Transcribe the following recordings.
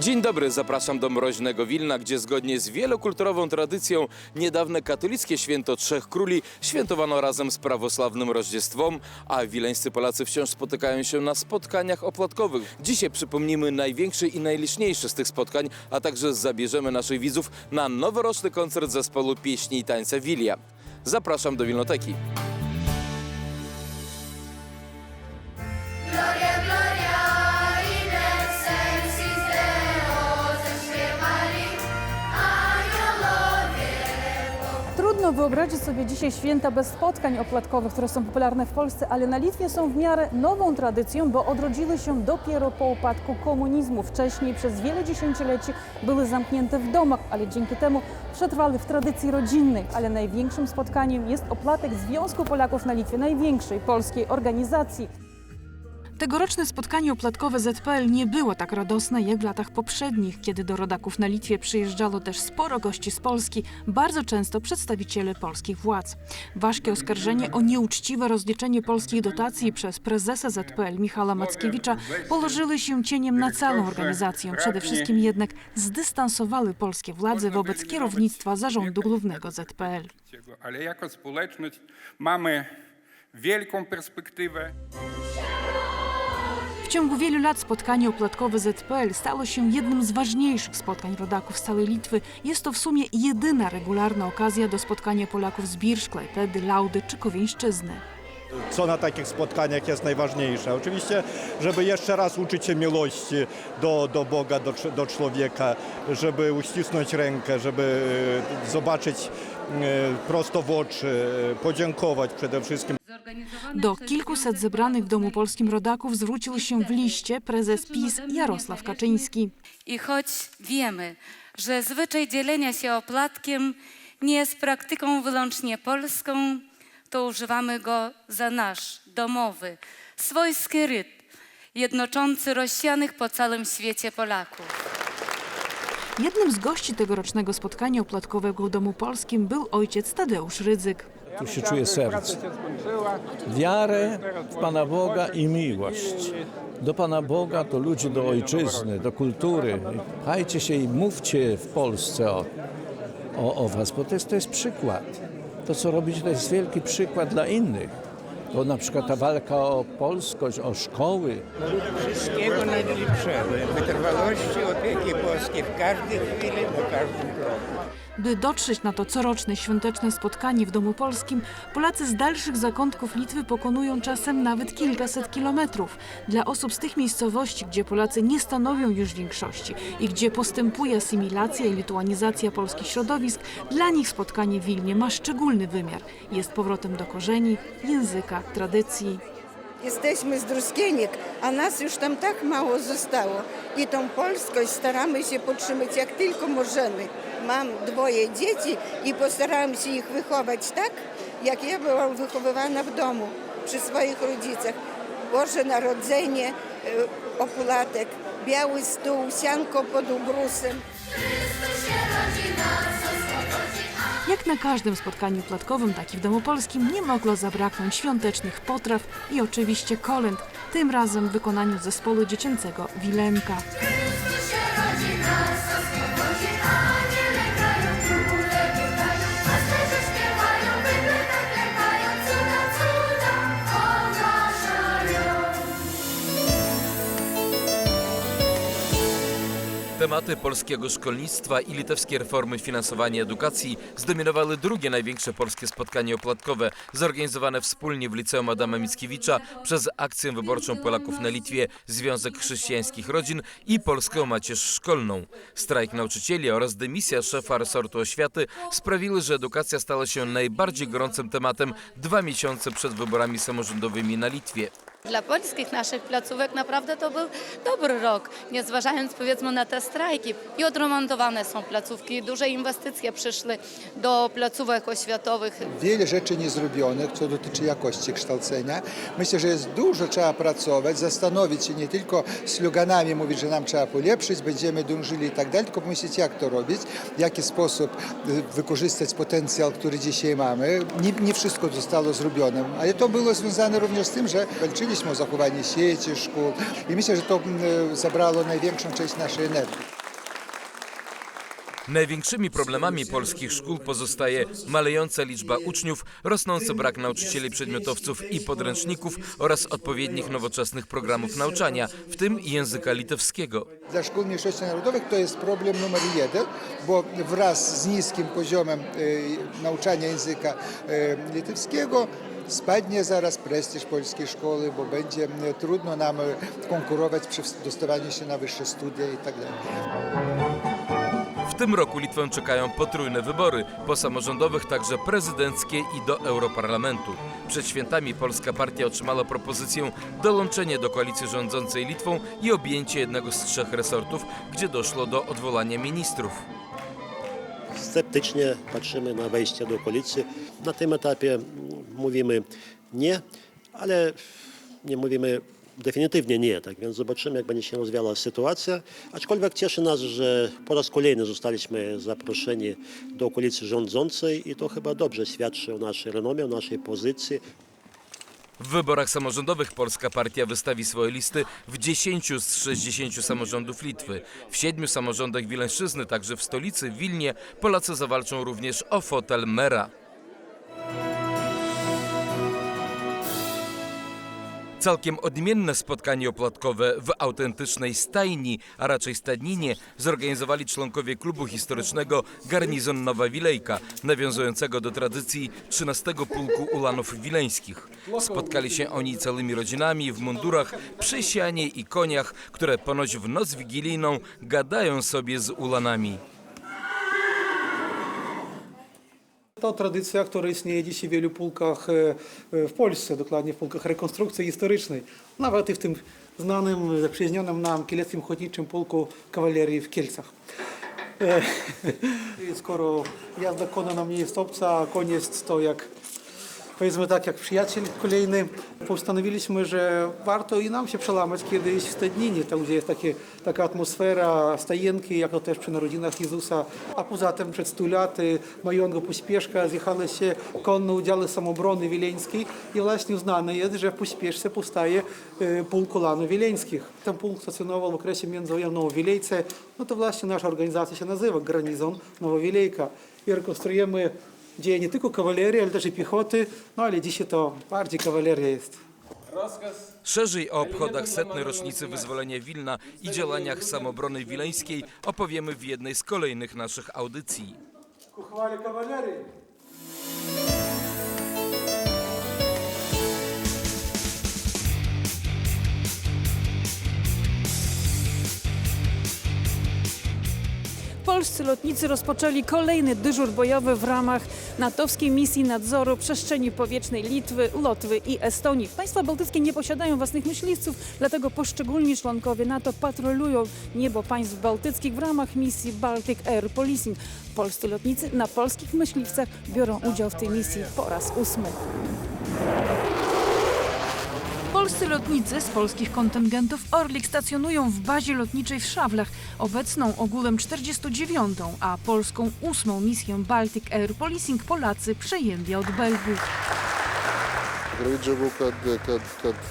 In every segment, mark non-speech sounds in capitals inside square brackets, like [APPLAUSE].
Dzień dobry, zapraszam do mroźnego Wilna, gdzie zgodnie z wielokulturową tradycją niedawne katolickie święto Trzech Króli świętowano razem z prawosławnym Roździestwem, a wileńscy Polacy wciąż spotykają się na spotkaniach opłatkowych. Dzisiaj przypomnimy największy i najliczniejszy z tych spotkań, a także zabierzemy naszych widzów na noworoczny koncert zespołu pieśni i tańca Wilia. Zapraszam do Wilnoteki. Trudno wyobrazić sobie dzisiaj święta bez spotkań opłatkowych, które są popularne w Polsce, ale na Litwie są w miarę nową tradycją, bo odrodziły się dopiero po upadku komunizmu. Wcześniej przez wiele dziesięcioleci były zamknięte w domach, ale dzięki temu przetrwały w tradycji rodzinnej. Ale największym spotkaniem jest oplatek Związku Polaków na Litwie, największej polskiej organizacji. Tegoroczne spotkanie oplatkowe ZPL nie było tak radosne jak w latach poprzednich, kiedy do rodaków na Litwie przyjeżdżało też sporo gości z Polski, bardzo często przedstawiciele polskich władz. Ważkie oskarżenie o nieuczciwe rozliczenie polskich dotacji przez prezesa ZPL Michała Mackiewicza położyły się cieniem na całą organizację. Przede wszystkim jednak zdystansowały polskie władze wobec kierownictwa zarządu głównego ZPL. Ale jako społeczność mamy wielką perspektywę. Ciągu wielu lat spotkanie opłatkowe ZPL stało się jednym z ważniejszych spotkań rodaków z całej Litwy. Jest to w sumie jedyna regularna okazja do spotkania Polaków z Birsz, Klejpedy, Laudy czy Kowieńszczyzny. co na takich spotkaniach jest najważniejsze. Oczywiście, żeby jeszcze raz uczyć się miłości do, do Boga, do, do człowieka, żeby uścisnąć rękę, żeby e, zobaczyć e, prosto w oczy, e, podziękować przede wszystkim. Do kilkuset zebranych w Domu Polskim rodaków zwrócił się w liście prezes PiS Jarosław Kaczyński. I choć wiemy, że zwyczaj dzielenia się opłatkiem nie jest praktyką wyłącznie polską, to używamy go za nasz domowy, swojski ryt, jednoczący rozsianych po całym świecie Polaków. Jednym z gości tegorocznego spotkania oplatkowego w Domu Polskim był ojciec Tadeusz Rydzyk. Tu się czuje serce. Wiarę w Pana Boga i miłość. Do Pana Boga, do ludzi, do ojczyzny, do kultury. Pchajcie się i mówcie w Polsce o, o, o Was, bo to jest, to jest przykład. To, co robicie, to jest wielki przykład dla innych. To na przykład ta walka o polskość, o szkoły, Wszystkiego najlepszego, wytrwałości, opieki polskiej w każdej chwili, na każdym kroku. By dotrzeć na to coroczne świąteczne spotkanie w Domu Polskim, Polacy z dalszych zakątków Litwy pokonują czasem nawet kilkaset kilometrów. Dla osób z tych miejscowości, gdzie Polacy nie stanowią już większości i gdzie postępuje asymilacja i lituanizacja polskich środowisk, dla nich spotkanie w Wilnie ma szczególny wymiar. Jest powrotem do korzeni, języka, tradycji. Jesteśmy z Druskienik, a nas już tam tak mało zostało. I tą polskość staramy się podtrzymać jak tylko możemy. Mam dwoje dzieci i postarałam się ich wychować tak, jak ja byłam wychowywana w domu przy swoich rodzicach. Boże Narodzenie, e, opulatek, biały stół, sianko pod ubrusem. Na każdym spotkaniu platkowym, tak i w Domu Polskim, nie mogło zabraknąć świątecznych potraw i oczywiście kolęd, tym razem w wykonaniu zespołu dziecięcego Wilenka. Tematy polskiego szkolnictwa i litewskie reformy finansowania edukacji zdominowały drugie największe polskie spotkanie opłatkowe zorganizowane wspólnie w Liceum Adama Mickiewicza przez Akcję Wyborczą Polaków na Litwie, Związek Chrześcijańskich Rodzin i Polską Macierz Szkolną. Strajk nauczycieli oraz dymisja szefa resortu oświaty sprawiły, że edukacja stała się najbardziej gorącym tematem dwa miesiące przed wyborami samorządowymi na Litwie. Dla polskich naszych placówek naprawdę to był dobry rok, nie zważając powiedzmy na te strajki. I odremontowane są placówki, duże inwestycje przyszły do placówek oświatowych. Wiele rzeczy niezrobionych, co dotyczy jakości kształcenia. Myślę, że jest dużo trzeba pracować, zastanowić się nie tylko sloganami, mówić, że nam trzeba polepszyć, będziemy dążyli i tak dalej, tylko pomyśleć, jak to robić, w jaki sposób y, wykorzystać potencjał, który dzisiaj mamy. Nie, nie wszystko zostało zrobione, ale to było związane również z tym, że walczyli walczyliśmy o zachowanie sieci szkół i myślę, że to mm, zabrało największą część naszej energii. Największymi problemami polskich szkół pozostaje malejąca liczba uczniów, rosnący brak nauczycieli przedmiotowców i podręczników oraz odpowiednich nowoczesnych programów nauczania, w tym języka litewskiego. Dla szkół mniejszości narodowych to jest problem numer jeden, bo wraz z niskim poziomem e, nauczania języka e, litewskiego spadnie zaraz prestiż polskiej szkoły, bo będzie e, trudno nam e, konkurować przy dostawaniu się na wyższe studia i tak dalej. W tym roku Litwę czekają potrójne wybory, po samorządowych także prezydenckie i do Europarlamentu. Przed świętami polska partia otrzymała propozycję dołączenia do koalicji rządzącej Litwą i objęcie jednego z trzech resortów, gdzie doszło do odwołania ministrów. sceptycznie patrzymy na wejście do koalicji. Na tym etapie mm, mówimy nie, ale nie mówimy definitywnie nie. Tak więc zobaczymy, jak będzie się rozwijała sytuacja. Aczkolwiek cieszy nas, że po raz kolejny zostaliśmy zaproszeni do koalicji rządzącej i to chyba dobrze świadczy o naszej renomie, o naszej pozycji. W wyborach samorządowych polska partia wystawi swoje listy w 10 z 60 samorządów Litwy. W siedmiu samorządach Wileńszczyzny, także w stolicy Wilnie, Polacy zawalczą również o fotel mera. Całkiem odmienne spotkanie opłatkowe w autentycznej stajni, a raczej stadninie, zorganizowali członkowie klubu historycznego Garnizon Nowa Wilejka, nawiązującego do tradycji 13 Pułku Ulanów Wileńskich. Spotkali się oni całymi rodzinami w mundurach, przy sianie i koniach, które ponoć w noc wigilijną gadają sobie z Ulanami. To tradycja, która istnieje dzisiaj w wielu pułkach e, e, w Polsce, dokładnie w pułkach rekonstrukcji historycznej. Nawet i w tym znanym, zaprzyjaźnionym nam kieleckim ochotniczym pułku kawalerii w Kielcach. E, Skoro jazda kona nam nie jest obca, a koń jest to jak powiedzmy tak, jak przyjaciel kolejny, postanowiliśmy, że warto i nam się przełamać kiedyś w Stadninie, tam gdzie jest takie, taka atmosfera stajenki, jak to też przy narodzinach Jezusa. A poza tym przed 100 laty majątego Pośpieszka zjechały się konne udziały samobrony wileńskiej i właśnie uznane jest, że w Pośpieszce powstaje e, pułk Ulanów Wileńskich. Ten pułk stacjonował w okresie międzywojennym w Wilejce, no to właśnie nasza organizacja się nazywa Garnizon Nowowilejka. I rekonstruujemy gdzie nie tylko kawalerii, ale też i piechoty, no ale dzisiaj to bardziej kawaleria jest. Szerzej o obchodach setnej rocznicy wyzwolenia Wilna i działaniach samobrony wileńskiej opowiemy w jednej z kolejnych naszych audycji. Ku chwale kawalerii! Polscy lotnicy rozpoczęli kolejny dyżur bojowy w ramach natowskiej misji nadzoru przestrzeni powietrznej Litwy, Łotwy i Estonii. Państwa bałtyckie nie posiadają własnych myśliwców, dlatego poszczególni członkowie NATO patrolują niebo państw bałtyckich w ramach misji Baltic Air Policing. Polscy lotnicy na polskich myśliwcach biorą udział w tej misji po raz ósmy. Polscy lotnicy z polskich kontyngentów Orlik stacjonują w bazie lotniczej w Szawlach, obecną ogółem 49, a polską ósmą misję Baltic Air Policing Polacy przejęli od Belgów. Kad, kad, kad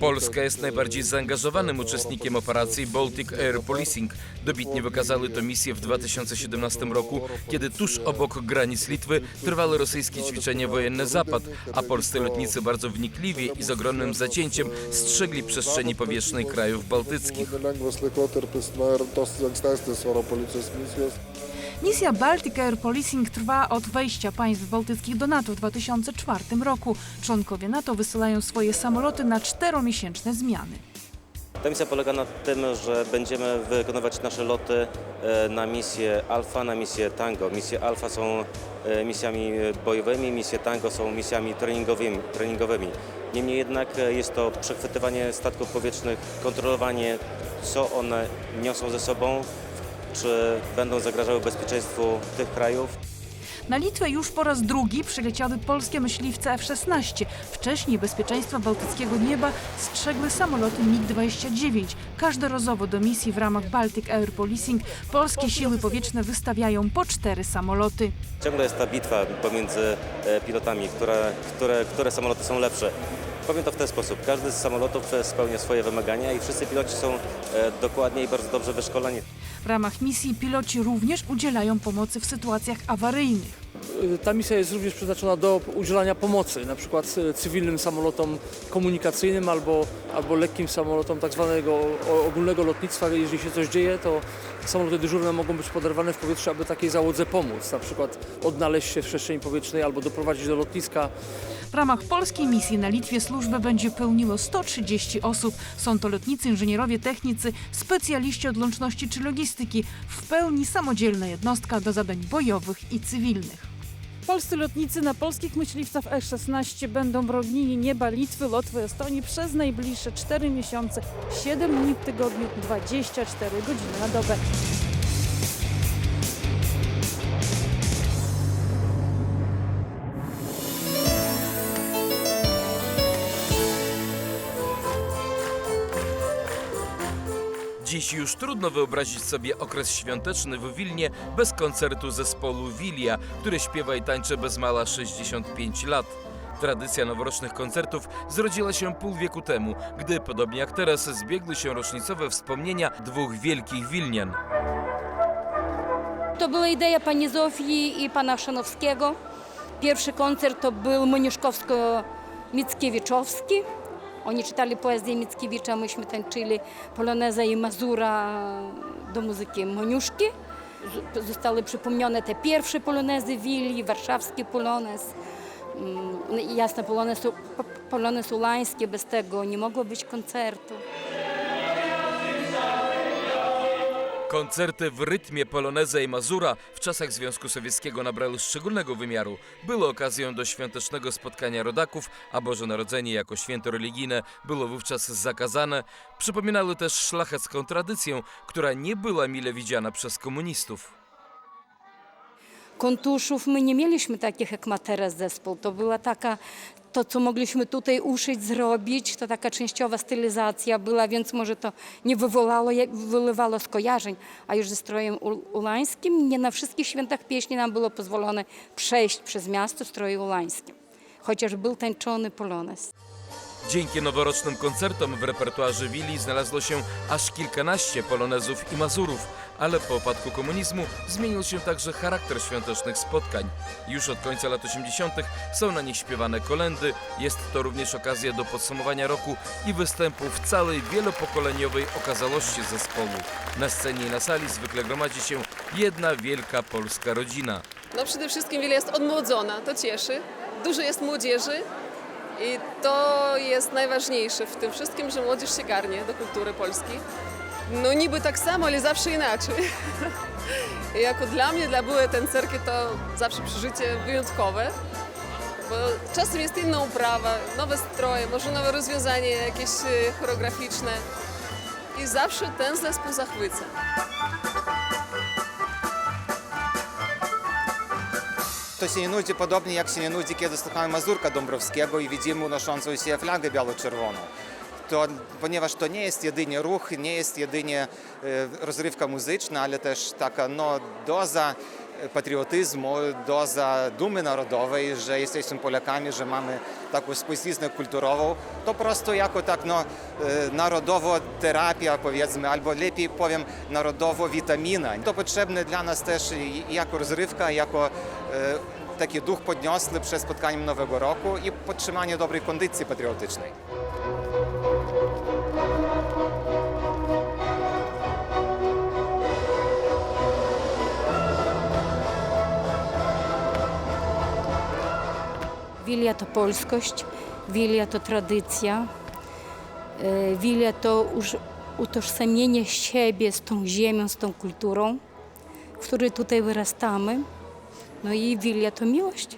Polska jest najbardziej zaangażowanym uczestnikiem operacji Baltic Air Policing. Dobitnie wykazały to misje w 2017 roku, kiedy tuż obok granic Litwy trwały rosyjskie ćwiczenia wojenne Zapad, a polscy lotnicy bardzo wnikliwie i z ogromnym zacięciem strzegli przestrzeni powietrznej krajów bałtyckich. Misja Baltic Air Policing trwa od wejścia państw bałtyckich do NATO w 2004 roku. Członkowie NATO wysyłają swoje samoloty na czteromiesięczne zmiany. Ta misja polega na tym, że będziemy wykonywać nasze loty e, na misję Alfa, na misję Tango. Misje Alfa są e, misjami bojowymi, misje Tango są misjami treningowymi. treningowymi. Niemniej jednak e, jest to przechwytywanie statków powietrznych, kontrolowanie, co one niosą ze sobą, czy będą zagrażały bezpieczeństwu tych krajów. Na Litwę już po raz drugi przyleciały polskie myśliwce F-16. Wcześniej bezpieczeństwa bałtyckiego nieba strzegły samoloty MiG-29. Każdorazowo do misji w ramach Baltic Air Policing polskie siły powietrzne wystawiają po cztery samoloty. Ciągle jest ta bitwa pomiędzy e, pilotami, które, które, które samoloty są lepsze. Powiem to w ten sposób. Każdy z samolotów e, spełnia swoje wymagania i wszyscy piloci są e, dokładnie i bardzo dobrze wyszkoleni. W ramach misji piloci również udzielają pomocy w sytuacjach awaryjnych. Ta misja jest również przeznaczona do udzielania pomocy, na przykład e, cywilnym samolotom komunikacyjnym albo, albo lekkim samolotom tak zwanego ogólnego lotnictwa. Jeżeli się coś dzieje, to samoloty dyżurne mogą być poderwane w powietrze, aby takiej załodze pomóc, na przykład odnaleźć się w przestrzeni powietrznej albo doprowadzić do lotniska. W ramach polskiej misji na Litwie służbę będzie pełniło 130 osób. Są to lotnicy, inżynierowie, technicy, specjaliści od łączności czy logistyki. W pełni samodzielna jednostka do zadań bojowych i cywilnych. Polscy lotnicy na polskich myśliwcach F-16 będą bronili nieba Litwy, Łotwy, Estonii przez najbliższe 4 miesiące, 7 dni w tygodniu, 24 godziny na dobę. Dziś już trudno wyobrazić sobie okres świąteczny w Wilnie bez koncertu zespołu Wilia, który śpiewa i tańczy bez mala 65 lat. Tradycja noworocznych koncertów zrodziła się pół wieku temu, gdy, podobnie jak teraz, zbiegły się rocznicowe wspomnienia dwóch wielkich Wilnian. To była idea pani Zofii i pana Szanowskiego. Pierwszy koncert to był Moniuszkowsko-Mickiewiczowski. Oni czytali poezję Mickiewicza, myśmy tańczyli poloneza i mazura do muzyki Moniuszki. Zostały przypomniane te pierwsze polonezy Willi, warszawski polonez. Mm, i Jasne, polonez, po- polonez ulański, bez tego nie mogło być koncertu. Koncerty w rytmie poloneza i mazura w czasach Związku Sowieckiego nabrały szczególnego wymiaru. Były okazją do świątecznego spotkania rodaków, a Boże Narodzenie jako święto religijne było wówczas zakazane. Przypominały też szlachecką tradycję, która nie była mile widziana przez komunistów. Kontuszów my nie mieliśmy takich jak ma zespół. To była taka, to co mogliśmy tutaj uszyć, zrobić, to taka częściowa stylizacja była, więc może to nie wywołało, wylewało skojarzeń. A już ze strojem ul- ulańskim nie na wszystkich świętach pieśni nam było pozwolone przejść przez miasto w stroju ulańskim. Chociaż był tańczony polonez. Dzięki noworocznym koncertom w repertuarze Willi znalazło się aż kilkanaście polonezów i mazurów, ale po upadku komunizmu zmienił się także charakter świątecznych spotkań. Już od końca lat 80. są na nich śpiewane kolendy, jest to również okazja do podsumowania roku i występów całej wielopokoleniowej okazałości zespołu. Na scenie i na sali zwykle gromadzi się jedna wielka polska rodzina. No przede wszystkim wiele jest odmłodzona, to cieszy. Dużo jest młodzieży i to jest najważniejsze w tym wszystkim, że młodzież się garnie do kultury polskiej. No niby tak samo, ale zawsze inaczej. I [LAUGHS] jako dla mnie, dla byłej tancerki to zawsze przeżycie wyjątkowe, bo czasem jest inna uprawa, nowe stroje, może nowe rozwiązanie jakieś e, choreograficzne i zawsze ten zespół zachwyca. To się nie nudzi podobnie jak się nie nudzi, kiedy słuchamy Mazurka Dąbrowskiego i widzimy unoszącą się flagę biało-czerwoną. To, ponieważ to nie jest jedynie ruch, nie jest jedynie e, rozrywka muzyczna, ale też taka no, doza e, patriotyzmu, doza dumy narodowej, że jesteśmy Polakami, że mamy taką spuściznę kulturową. To po prostu jako tak no, e, narodowo terapia powiedzmy, albo lepiej powiem narodowo witamina. To potrzebne dla nas też jako rozrywka, jako e, taki duch podniosły przed spotkaniem Nowego Roku i podtrzymanie dobrej kondycji patriotycznej. Wilia to polskość, wilia to tradycja, e, wilia to już utożsamienie siebie z tą ziemią, z tą kulturą, w której tutaj wyrastamy. No i wilia to miłość.